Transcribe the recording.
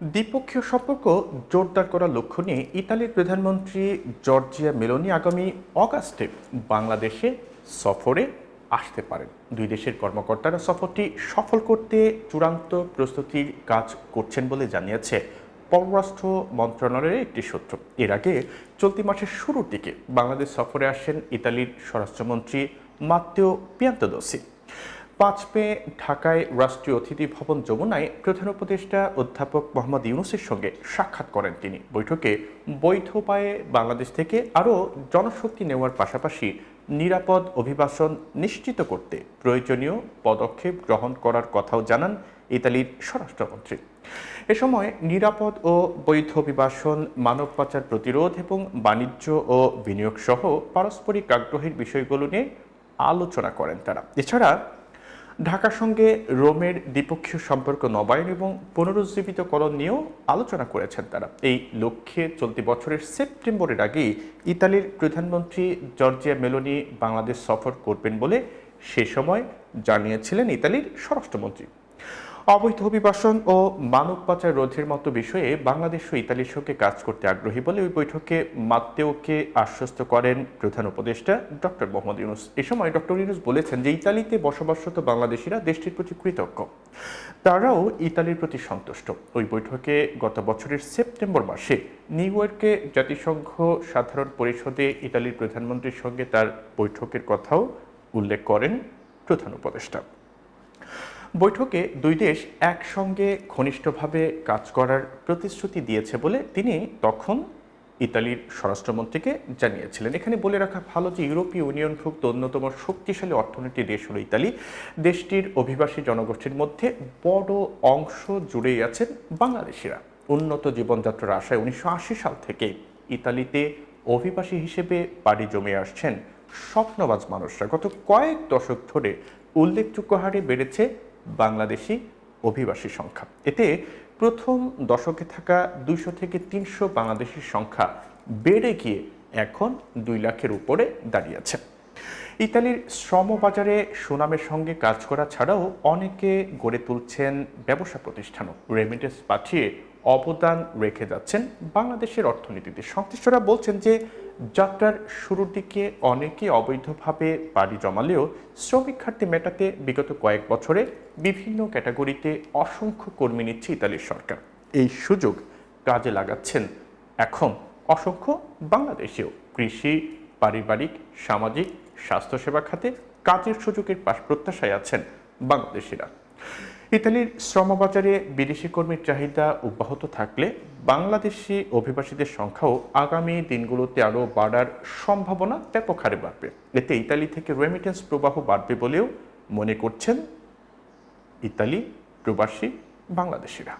দ্বিপক্ষীয় সম্পর্ক জোরদার করার লক্ষ্য নিয়ে ইতালির প্রধানমন্ত্রী জর্জিয়া মেলোনি আগামী অগাস্টে বাংলাদেশে সফরে আসতে পারেন। দুই দেশের কর্মকর্তারা সফরটি সফল করতে চূড়ান্ত প্রস্তুতির কাজ করছেন বলে জানিয়েছে পররাষ্ট্র মন্ত্রণালয়ের একটি সূত্র। এর আগে চলতি মাসের শুরুর দিকে বাংলাদেশ সফরে আসেন ইতালির স্বরাষ্ট্রমন্ত্রী মাত্তেও পিয়ান্তোদোসি। পাঁচ মে ঢাকায় রাষ্ট্রীয় অতিথি ভবন যমুনায় প্রধান উপদেষ্টা অধ্যাপক মোহাম্মদ ইউনুসের সঙ্গে সাক্ষাৎ করেন তিনি। বৈঠকে বৈধ উপায়ে বাংলাদেশ থেকে আরও জনশক্তি নেওয়ার পাশাপাশি নিরাপদ অভিবাসন নিশ্চিত করতে প্রয়োজনীয় পদক্ষেপ গ্রহণ করার কথাও জানান ইতালির স্বরাষ্ট্রমন্ত্রী। এ সময় নিরাপদ ও বৈধ অভিবাসন, মানব পাচার প্রতিরোধ এবং বাণিজ্য ও বিনিয়োগ সহ পারস্পরিক আগ্রহের বিষয়গুলো নিয়ে আলোচনা করেন তারা। এছাড়া ঢাকার সঙ্গে রোমের দ্বিপক্ষীয় সম্পর্ক নবায়ন এবং পুনরুজ্জীবিতকরণ নিয়েও আলোচনা করেছেন তারা। এই লক্ষ্যে চলতি বছরের সেপ্টেম্বরের আগেই ইতালির প্রধানমন্ত্রী জর্জিয়া মেলোনি বাংলাদেশ সফর করবেন বলে সে সময় জানিয়েছিলেন ইতালির স্বরাষ্ট্রমন্ত্রী। অবৈধ অভিবাসন ও মানব পাচার রোধের মতো বিষয়ে বাংলাদেশ ও ইতালির সঙ্গে কাজ করতে আগ্রহী বলে ওই বৈঠকে মাত্তেওকে আশ্বস্ত করেন প্রধান উপদেষ্টা ডক্টর মোহাম্মদ ইউনুস। এ সময় ডক্টর ইউনুস বলেছেন যে ইতালিতে বসবাসরত বাংলাদেশিরা দেশটির প্রতি কৃতজ্ঞ। তারাও ইতালির প্রতি সন্তুষ্ট। ওই বৈঠকে গত বছরের সেপ্টেম্বর মাসে নিউ ইয়র্কে জাতিসংঘ সাধারণ পরিষদে ইতালির প্রধানমন্ত্রীর সঙ্গে তার বৈঠকের কথাও উল্লেখ করেন প্রধান উপদেষ্টা। বৈঠকে দুই দেশ একসঙ্গে ঘনিষ্ঠভাবে কাজ করার প্রতিশ্রুতি দিয়েছে বলে তিনি তখন ইতালির স্বরাষ্ট্রমন্ত্রীকে জানিয়েছিলেন। এখানে বলে রাখা ভালো যে ইউরোপীয় ইউনিয়নভুক্ত অন্যতম শক্তিশালী অর্থনীতি দেশ হল ইতালি। দেশটির অভিবাসী জনগোষ্ঠীর মধ্যে বড় অংশ জুড়েই আছেন বাংলাদেশিরা। উন্নত জীবনযাত্রার আশায় উনিশশো আশি সাল থেকে ইতালিতে অভিবাসী হিসেবে পাড়ি জমে আসছেন স্বপ্নবাজ মানুষরা। গত কয়েক দশক ধরে উল্লেখযোগ্য হারে বেড়েছে বাংলাদেশি অভিবাসী সংখ্যা। এতে প্রথম দশকে থাকা দুইশো থেকে তিনশো বাংলাদেশির সংখ্যা বেড়ে গিয়ে এখন দুই লাখের উপরে দাঁড়িয়েছে ইতালির শ্রমবাজারে সুনামের সঙ্গে কাজ করা ছাড়াও অনেকে গড়ে তুলছেন ব্যবসা প্রতিষ্ঠানও। রেমিটেন্স পাঠিয়ে অবদান রেখে যাচ্ছেন বাংলাদেশের অর্থনীতিতে। সংশ্লিষ্টরা বলছেন যে, যাত্রার শুরুর দিকে অনেকে অবৈধভাবে পাড়ি জমালেও শ্রমিক ঘাটতি মেটাতে বিগত কয়েক বছরে বিভিন্ন ক্যাটাগরিতে অসংখ্য কর্মী নিচ্ছে ইতালির সরকার। এই সুযোগ কাজে লাগাচ্ছেন এখন অসংখ্য বাংলাদেশেও কৃষি, পারিবারিক, সামাজিক, স্বাস্থ্যসেবা খাতে কাজের সুযোগের পাশ প্রত্যাশায় আছেন বাংলাদেশিরা। ইতালির শ্রমবাজারে বিদেশি কর্মীর চাহিদা অব্যাহত থাকলে বাংলাদেশি অভিবাসীদের সংখ্যাও আগামী দিনগুলোতে আরও বাড়ার সম্ভাবনা ব্যাপক হারে বাড়বে। এতে ইতালি থেকে রেমিটেন্স প্রবাহ বাড়বে বলেও মনে করছেন ইতালি প্রবাসী বাংলাদেশিরা।